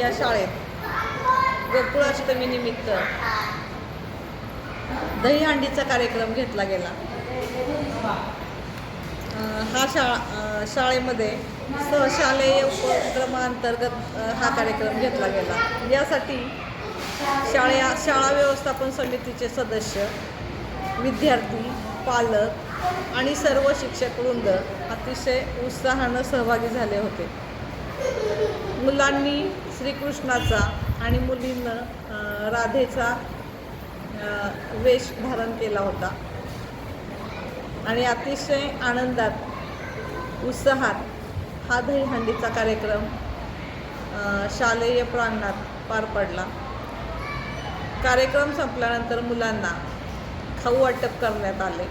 या शाळेत. गोकुळाष्टमीनिमित्त दहीहंडीचा कार्यक्रम घेतला गेला. हा शाळा शाळेमध्ये सहशालेय उपक्रमाअंतर्गत हा कार्यक्रम घेतला गेला. यासाठी शाळे शाळा व्यवस्थापन समितीचे सदस्य विद्यार्थी पालक आणि सर्व शिक्षक वृंद अतिशय उत्साहानं सहभागी झाले होते. मुलांनी श्रीकृष्णाचा आणि मुलींनं राधेचा वेश धारण केला होता. आणि अतिशय आनंदात उत्साहात हा दहीहंडीचा कार्यक्रम शालेय प्रांगणात पार पडला. कार्यक्रम संपल्यानंतर मुलांना खाऊ वाटप करण्यात आले.